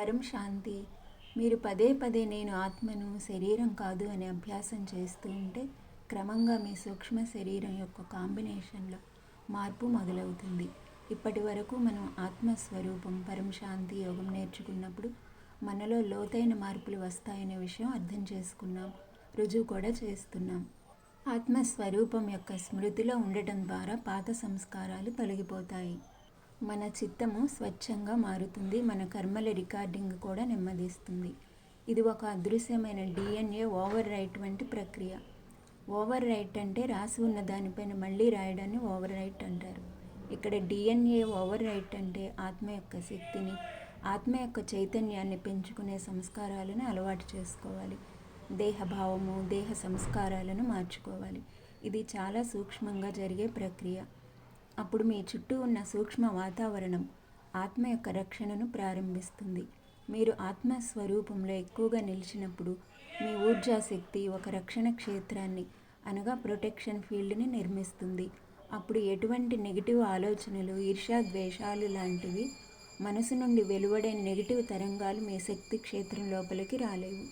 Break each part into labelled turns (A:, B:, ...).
A: పరం శాంతి. మీరు పదే పదే నేను ఆత్మను శరీరం కాదు అని అభ్యాసం చేస్తూ ఉంటే క్రమంగా మీ సూక్ష్మ శరీరం యొక్క కాంబినేషన్లో మార్పు మొదలవుతుంది. ఇప్పటి వరకు మనం ఆత్మస్వరూపం పరం శాంతి యోగం నేర్చుకున్నప్పుడు మనలో లోతైన మార్పులు వస్తాయనే విషయం అర్థం చేసుకున్నాం. రుజువు కూడా చేస్తున్నాం. ఆత్మస్వరూపం యొక్క స్మృతిలో ఉండటం ద్వారా పాత సంస్కారాలు తొలగిపోతాయి. మన చిత్తము స్వచ్ఛంగా మారుతుంది మన కర్మల రికార్డింగ్ కూడా నెమ్మదిస్తుంది. ఇది ఒక అదృశ్యమైన డిఎన్ఏ ఓవర్ రైట్ వంటి ప్రక్రియ. ఓవర్ రైట్ అంటే రాసి ఉన్న దానిపైన మళ్ళీ రాయడాన్ని ఓవర్ రైట్ అంటారు. ఇక్కడ డిఎన్ఏ ఓవర్ రైట్ అంటే ఆత్మ యొక్క శక్తిని ఆత్మ యొక్క చైతన్యాన్ని పెంచుకునే సంస్కారాలను అలవాటు చేసుకోవాలి. దేహభావము దేహ సంస్కారాలను మార్చుకోవాలి. ఇది చాలా సూక్ష్మంగా జరిగే ప్రక్రియ. అప్పుడు మీ చుట్టూ ఉన్న సూక్ష్మ వాతావరణం ఆత్మ యొక్క రక్షణను ప్రారంభిస్తుంది. మీరు ఆత్మ స్వరూపంలో ఎక్కువగా నిలిచినప్పుడు మీ ఊర్జా శక్తి ఒక రక్షణ క్షేత్రాన్ని అనగా ప్రొటెక్షన్ ఫీల్డ్ని నిర్మిస్తుంది. అప్పుడు ఎటువంటి నెగిటివ్ ఆలోచనలు ఈర్ష్యా ద్వేషాలు లాంటివి మనసు నుండి వెలువడే నెగిటివ్ తరంగాలు మీ శక్తి క్షేత్రం లోపలికి రాలేవు.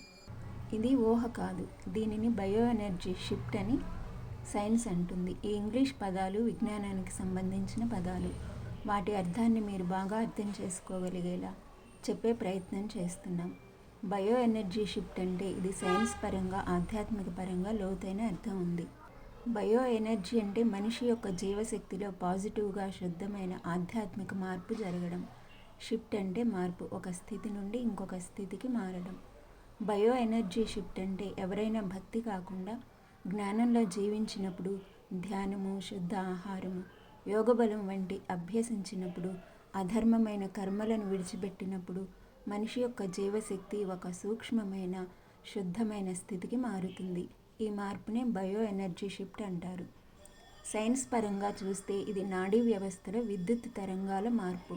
A: ఇది ఊహ కాదు. దీనిని బయో ఎనర్జీ షిఫ్ట్ అని సైన్స్ అంటుంది. ఈ ఇంగ్లీష్ పదాలు విజ్ఞానానికి సంబంధించిన పదాలు. వాటి అర్థాన్ని మీరు బాగా అర్థం చేసుకోగలిగేలా చెప్పే ప్రయత్నం చేస్తున్నాం. బయో ఎనర్జీ షిఫ్ట్ అంటే ఇది సైన్స్ పరంగా ఆధ్యాత్మిక పరంగా లోతైన అర్థం ఉంది. బయో ఎనర్జీ అంటే మనిషి యొక్క జీవశక్తిలో పాజిటివ్గా శుద్ధమైన ఆధ్యాత్మిక మార్పు జరగడం. షిఫ్ట్ అంటే మార్పు ఒక స్థితి నుండి ఇంకొక స్థితికి మారడం. బయో ఎనర్జీ షిఫ్ట్ అంటే ఎవరైనా భక్తి కాకుండా జ్ఞానంలో జీవించినప్పుడు ధ్యానము శుద్ధ ఆహారము యోగబలం వంటి అభ్యసించినప్పుడు అధర్మమైన కర్మలను విడిచిపెట్టినప్పుడు మనిషి యొక్క జీవశక్తి ఒక సూక్ష్మమైన శుద్ధమైన స్థితికి మారుతుంది. ఈ మార్పునే బయో ఎనర్జీ షిఫ్ట్ అంటారు. సైన్స్ పరంగా చూస్తే ఇది నాడీ వ్యవస్థలో విద్యుత్ తరంగాల మార్పు.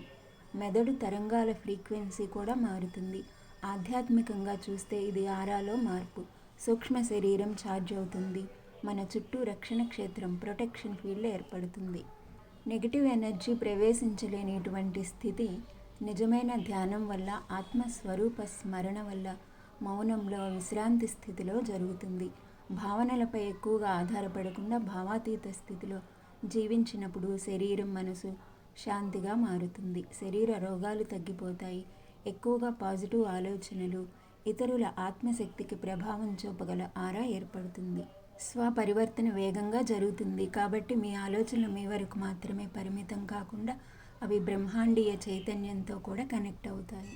A: మెదడు తరంగాల ఫ్రీక్వెన్సీ కూడా మారుతుంది. ఆధ్యాత్మికంగా చూస్తే ఇది ఆరాలో మార్పు. సూక్ష్మ శరీరం ఛార్జ్ అవుతుంది. మన చుట్టూ రక్షణ క్షేత్రం ప్రొటెక్షన్ ఫీల్డ్ ఏర్పడుతుంది. నెగిటివ్ ఎనర్జీ ప్రవేశించలేనిటువంటి స్థితి నిజమైన ధ్యానం వల్ల ఆత్మస్వరూప స్మరణ వల్ల మౌనంలో విశ్రాంతి స్థితిలో జరుగుతుంది. భావనలపై ఎక్కువగా ఆధారపడకుండా భావాతీత స్థితిలో జీవించినప్పుడు శరీరం మనసు శాంతిగా మారుతుంది. శరీర రోగాలు తగ్గిపోతాయి. ఎక్కువగా పాజిటివ్ ఆలోచనలు ఇతరుల ఆత్మశక్తికి ప్రభావం చూపగల ఆరా ఏర్పడుతుంది. స్వపరివర్తన వేగంగా జరుగుతుంది కాబట్టి మీ ఆలోచనలు మీ వరకు మాత్రమే పరిమితం కాకుండా అవి బ్రహ్మాండీయ చైతన్యంతో కూడా కనెక్ట్ అవుతాయి.